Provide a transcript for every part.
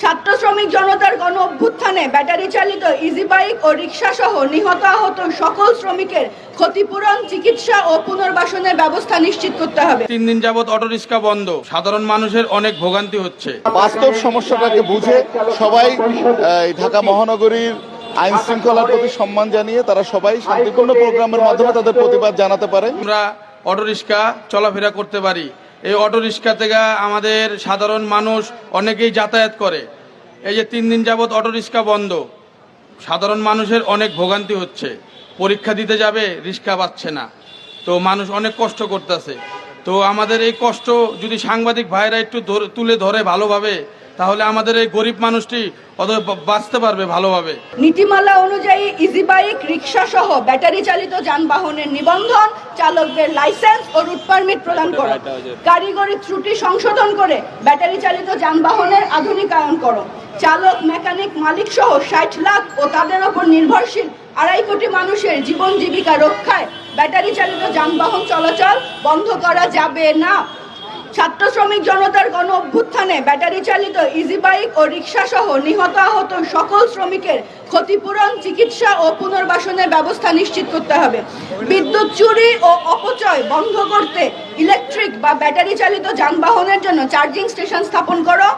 ছাত্র শ্রমিক জনতার গণ অভ্যুত্থানে ব্যাটারি চালিত ইজি বাইক ও রিক্সা সহ নিহত আহত সকল শ্রমিকের ক্ষতিপূরণ চিকিৎসা ও পুনর্বাসনের ব্যবস্থা নিশ্চিত করতে হবে। তিন দিন যাবৎ অটোরিক্সা বন্ধ। সাধারণ মানুষের অনেক ভোগান্তি হচ্ছে। বাস্তব সমস্যাটাকে বুঝে সবাই ঢাকা মহানগরীর আইন শৃঙ্খলার প্রতি সম্মান জানিয়ে তারা সবাই শান্তিপূর্ণ প্রোগ্রামের মাধ্যমে তাদের প্রতিবাদ জানাতে পারে। আমরা অটোরিক্সা চলাফেরা করতে পারি। এই অটো রিক্সা থেকে আমাদের সাধারণ মানুষ অনেকেই যাতায়াত করে। এই যে তিন দিন যাবৎ অটো রিক্সা বন্ধ। সাধারণ মানুষের অনেক ভোগান্তি হচ্ছে। পরীক্ষা দিতে যাবে, রিক্সা পাচ্ছে না। তো মানুষ অনেক কষ্ট করতেছে। তো আমাদের এই কষ্ট যদি সাংবাদিক ভাইরা একটু তুলে ধরে ভালোভাবে, তাহলে আমাদের এই গরিব মানুষটি বাঁচতে পারবে ভালোভাবে। নীতিমালা অনুযায়ী ইজি বাইক রিক্সা সহ ব্যাটারি চালিত যানবাহনের নিবন্ধন, চালকদের লাইসেন্স ও রুট পারমিট প্রদান করো। কারিগরি ত্রুটি সংশোধন করে ব্যাটারি চালিত যানবাহনের আধুনিকায়ন করো। চালক মেকানিক মালিক সহ ষাট লাখ ও তাদের ওপর নির্ভরশীল আড়াই কোটি মানুষের জীবন জীবিকা রক্ষায় ব্যাটারি চালিত যানবাহন চলাচল বন্ধ করা যাবে না। ছাত্র শ্রমিক জনতার গণ অভ্যুত্থানে ব্যাটারি চালিত ইজি বাইক ও রিক্সা সহ নিহত আহত সকল শ্রমিকের ক্ষতিপূরণ, চিকিৎসা ও পুনর্বাসনের ব্যবস্থা নিশ্চিত করতে হবে। বিদ্যুৎ চুরি ও অপচয় বন্ধ করতে ইলেকট্রিক বা ব্যাটারি চালিত যানবাহনের জন্য চার্জিং স্টেশন স্থাপন করো।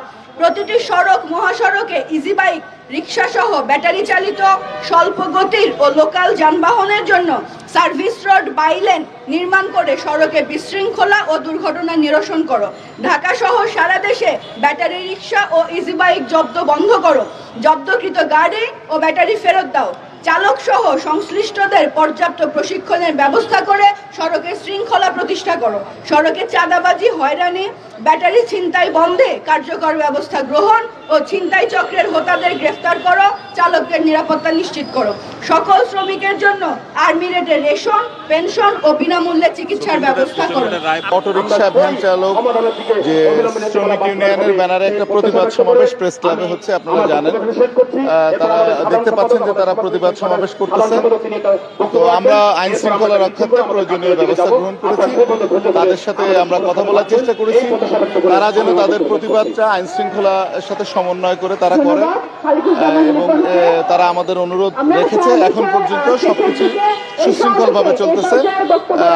প্রতিটি সড়ক, মহাসড়কে ইজি বাইক রিক্সা সহ ব্যাটারি চালিত স্বল্প গতির ও লোকাল যানবাহনের জন্য সার্ভিস রোড বাইলেন নির্মাণ করে সড়কে বিশৃঙ্খলা ও দুর্ঘটনা নিরসন করো। ঢাকা সহ সারা দেশে ব্যাটারি রিক্সা ও ইজি বাইক জব্দ বন্ধ করো। জব্দকৃত গাড়ি ও ব্যাটারি ফেরত দাও। চালক সহ সংশ্লিষ্টদের পর্যাপ্ত প্রশিক্ষণের ব্যবস্থা করে সড়কের শৃঙ্খলা প্রতিষ্ঠা করো। সড়কে চাঁদাবাজি, হয়রানি, ব্যাটারি ছিনতাই বন্ধে কার্যকর ব্যবস্থা গ্রহণ ও ছিনতাই চক্রের হোতাদের গ্রেফতার করো চালকদের নিরাপত্তা নিশ্চিত করো। সকল শ্রমিকের জন্য আর্মি রেটে রেশন পেনশন ও বিনামূল্যে চিকিৎসার ব্যবস্থা করো। অটোরিকশা ভ্যান চালক যে শ্রমিক ইউনিয়নের ব্যানারে একটা প্রতিবাদ সমাবেশ প্রেস ক্লাবে হচ্ছে আপনারা জানেন। তারা দেখতে পাচ্ছেন যে তারা প্রতিবাদ সমাবেশ করতেছে। তো আমরা আইন শৃঙ্খলা রক্ষার্থে প্রয়োজনীয় ব্যবস্থা গ্রহণ করেছি। তাদের সাথে আমরা কথা বলার চেষ্টা করেছি। তারা যেন তাদের প্রতিবাদটা আইন শৃঙ্খলার সাথে সমন্বয় করে তারা করে এবং তারা আমাদের অনুরোধ রেখেছে। এখন পর্যন্ত সবকিছু সুশৃঙ্খলভাবে চলতেছে।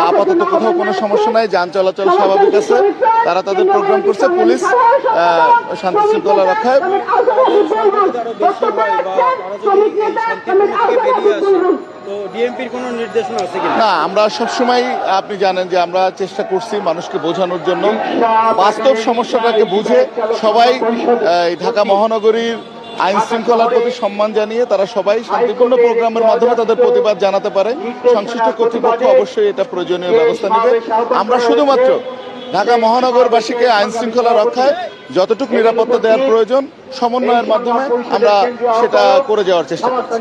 আপাতত কোথাও কোনো সমস্যা নাই। যান চলাচল স্বাভাবিক আছে। তারা তাদের প্রোগ্রাম করছে। পুলিশ শান্তি শৃঙ্খলা রক্ষায়। তো ডিএমপির কোনো না, আমরা সবসময়, আপনি জানেন যে আমরা চেষ্টা করছি মানুষকে বোঝানোর জন্য। বাস্তব সমস্যাটাকে বুঝে সবাই ঢাকা মহানগরীর আইন শৃঙ্খলার প্রতি সম্মান জানিয়ে তারা সবাই শান্তিপূর্ণ প্রোগ্রামের মাধ্যমে তাদের প্রতিবাদ জানাতে পারে। সংশ্লিষ্ট কর্তৃপক্ষ অবশ্যই এটা প্রয়োজনীয় ব্যবস্থা নেবে। আমরা শুধুমাত্র ঢাকা মহানগরবাসীকে আইন শৃঙ্খলা রক্ষায় যতটুকু নিরাপত্তা দেওয়ার প্রয়োজন, সমন্বয়ের মাধ্যমে আমরা সেটা করে যাওয়ার চেষ্টা করছি।